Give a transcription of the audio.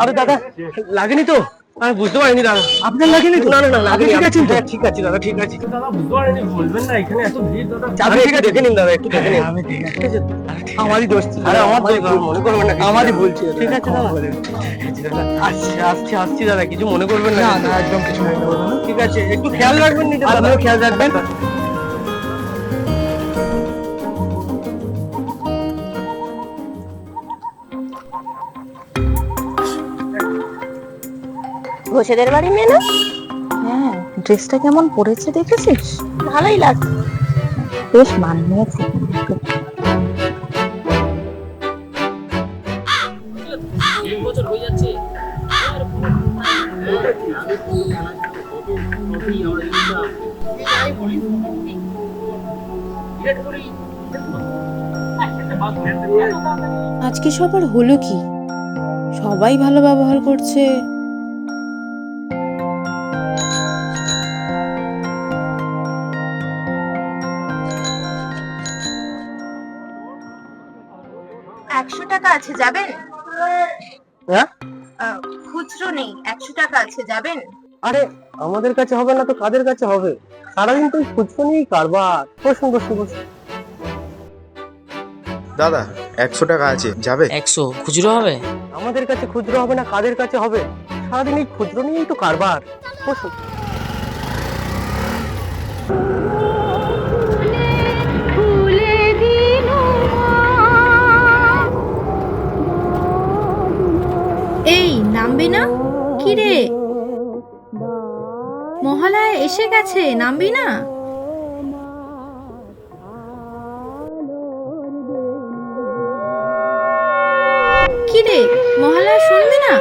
আরে দাদা লাগেনি তো? আমি বুঝতে পারিনি দাদা। আপনার লাগেনি তো? না না না লাগেনি। ঠিক আছে ঠিক আছে দাদা ঠিক আছে। দাদা বুঝতে পারিনি বলবেন না এখানে এত ভিড় দাদা। ঠিক আছে দেখে নিন দাদা একটু দেখে নিন। আমি ঠিক আছে। আমারই দোষ ছিল। আরে আমার দোষ মনে করবেন না আমারই বলছি ঠিক আছে দাদা। আসছি আসছি আসছি দাদা। কিছু মনে করবেন না না একদম কিছু মনে করবেন না। ঠিক আছে একটু খেয়াল রাখবেন নিজে আপনিও খেয়াল রাখবেন। ঘোষেদের বাড়ি মেয়ে না? হ্যাঁ ড্রেসটা কেমন পরেছে দেখেছিস? ভালোই লাগছে। বেশ মানিয়েছে। আজকে সবার হলো কি? সবাই ভালো ব্যবহার করছে। একশো টাকা আছে যাবেন হ্যাঁ? খুচরো নেই একশো টাকা আছে যাবেন আরে আমাদের কাছে হবে না তো কাদের কাছে হবে? সারাদিন তো খুচরো নিয়েই কারবার। বসুন বসুন বসুন। দাদা একশো টাকা আছে যাবে? একশো? খুচরো হবে? আমাদের কাছে খুচরো হবে না কাদের কাছে হবে? সারাদিন এই খুচরো নিয়েই তো কারবার। বসুন। কি রে মহালয়া এসে গেছে নামবি না? কি রে মহালয়া শুনবি না?